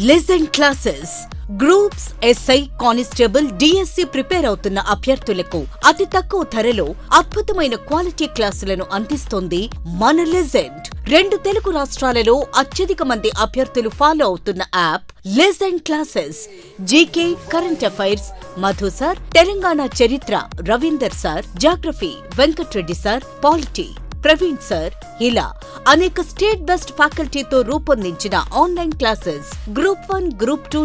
Legend classes groups SI constable DSC prepare అవుతున్న అభ్యర్థులకు అతి తక్కువ ధరలో అద్భుతమైన క్వాలిటీ క్లాసులను అందిస్తోంది మన లెజెండ్ రెండు తెలుగు రాష్ట్రాలలో అత్యధిక మంది అభ్యర్థులు ఫాలో అవుతున్న app legend classes GK current affairs Madhu sir Telangana చరిత్ర Ravinder sir geography Venkat Reddy sir polity Praveen sir ఇలా అనేక స్టేట్ బెస్ట్ ఫ్యాకల్టీతో రూపొందించిన online classes group one group two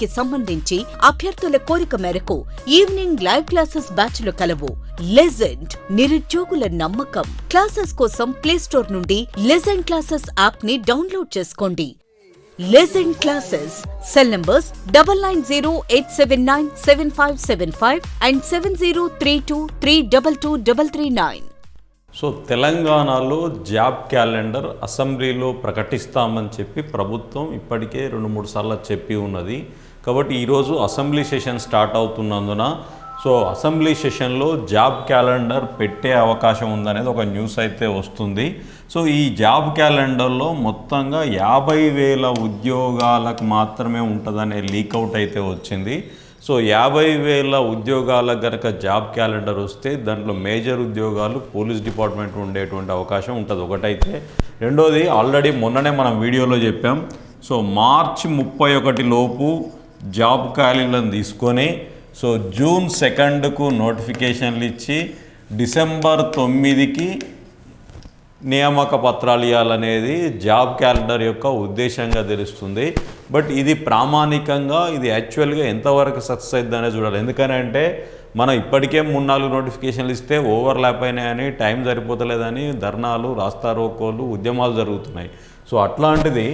కి సంబంధించి అభ్యర్థుల కోరిక మేరకు ఈవినింగ్ లైవ్ క్లాసెస్ బ్యాచ్లు కలవు. లెజెండ్ నిరుద్యోగుల నమ్మకం. క్లాసెస్ కోసం ప్లే స్టోర్ నుండి లెజెండ్ క్లాసెస్ యాప్ని డౌన్లోడ్ చేసుకోండి. Legend classes cell numbers double nine zero eight seven nine seven five seven five and seven zero three two three double two double three nine. So తెలంగాణలో job calendar అసెంబ్లీలో ప్రకటిస్తామని చెప్పి ప్రభుత్వం ఇప్పటికే రెండు మూడు సార్లు చెప్పి ఉన్నది. కాబట్టి ఈరోజు అసెంబ్లీ సెషన్ స్టార్ట్ అవుతున్నందున సో అసెంబ్లీ సెషన్లో జాబ్ క్యాలెండర్ పెట్టే అవకాశం ఉందనేది ఒక న్యూస్ అయితే వస్తుంది. సో ఈ జాబ్ క్యాలెండర్లో మొత్తంగా యాభై వేల ఉద్యోగాలకు మాత్రమే ఉంటుందనే లీకౌట్ అయితే వచ్చింది. సో యాభై వేల ఉద్యోగాలకు కనుక జాబ్ క్యాలెండర్ వస్తే దాంట్లో మేజర్ ఉద్యోగాలు పోలీస్ డిపార్ట్మెంట్ ఉండేటువంటి అవకాశం ఉంటుంది. ఒకటైతే. రెండోది ఆల్రెడీ మొన్ననే మనం వీడియోలో చెప్పాం. సో మార్చి ముప్పై ఒకటి లోపు జాబ్ ఖాళీలను తీసుకొని సో జూన్ సెకండ్కు నోటిఫికేషన్లు ఇచ్చి డిసెంబర్ తొమ్మిదికి నియామక పత్రాలు ఇవ్వాలనేది జాబ్ క్యాలెండర్ యొక్క ఉద్దేశంగా తెలుస్తుంది. బట్ ఇది ప్రామాణికంగా ఇది యాక్చువల్గా ఎంతవరకు సక్సెస్ అవుతుందనే చూడాలి. ఎందుకనంటే మనం ఇప్పటికే మూడు నాలుగు నోటిఫికేషన్లు ఇస్తే ఓవర్ ల్యాప్ అయినాయని టైం సరిపోతలేదని ధర్నాలు రాస్తారోకోలు ఉద్యమాలు జరుగుతున్నాయి. సో అట్లాంటిది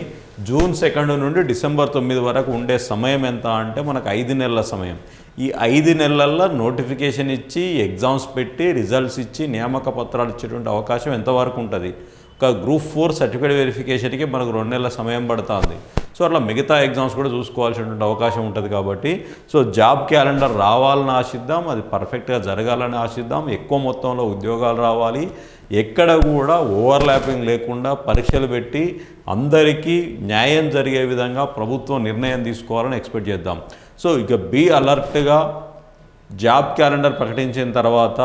జూన్ సెకండ్ నుండి డిసెంబర్ తొమ్మిది వరకు ఉండే సమయం ఎంత అంటే మనకు ఐదు నెలల సమయం. ఈ ఐదు నెలల్లో నోటిఫికేషన్ ఇచ్చి ఎగ్జామ్స్ పెట్టి రిజల్ట్స్ ఇచ్చి నియామక పత్రాలు ఇచ్చేటువంటి అవకాశం ఎంతవరకు ఉంటుంది? ఒక గ్రూప్ ఫోర్ సర్టిఫికేట్ వెరిఫికేషన్కి మనకు రెండు నెలల సమయం పడుతుంది. సో అట్లా మిగతా ఎగ్జామ్స్ కూడా చూసుకోవాల్సినటువంటి అవకాశం ఉంటుంది కాబట్టి సో జాబ్ క్యాలెండర్ రావాలని ఆశిద్దాం అది పర్ఫెక్ట్గా జరగాలని ఆశిద్దాం ఎక్కువ మొత్తంలో ఉద్యోగాలు రావాలి ఎక్కడ కూడా ఓవర్లాపింగ్ లేకుండా పరీక్షలు పెట్టి అందరికీ న్యాయం జరిగే విధంగా ప్రభుత్వం నిర్ణయం తీసుకోవాలని ఎక్స్పెక్ట్ చేద్దాం. సో ఇక బీ అలర్ట్గా జాబ్ క్యాలెండర్ ప్రకటించిన తర్వాత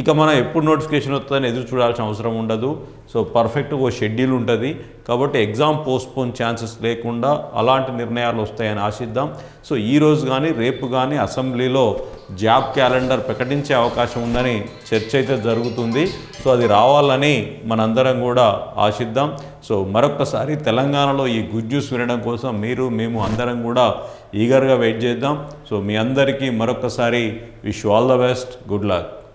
ఇక మనం ఎప్పుడు నోటిఫికేషన్ వస్తుందని ఎదురు చూడాల్సిన అవసరం ఉండదు. సో పర్ఫెక్ట్గా ఓ షెడ్యూల్ ఉంటుంది. కాబట్టి ఎగ్జామ్ పోస్ట్పోన్ ఛాన్సెస్ లేకుండా అలాంటి నిర్ణయాలు వస్తాయని ఆశిద్దాం. సో ఈ రోజు కానీ రేపు కానీ అసెంబ్లీలో జాబ్ క్యాలెండర్ ప్రకటించే అవకాశం ఉందని చర్చ అయితే జరుగుతుంది. సో అది రావాలని మనందరం కూడా ఆశిద్దాం. సో మరొకసారి తెలంగాణలో ఈ గుడ్ న్యూస్ వినడం కోసం మీరు మేము అందరం కూడా ఈగర్గా వెయిట్ చేద్దాం. సో మీ అందరికీ మరొకసారి wish all the best good luck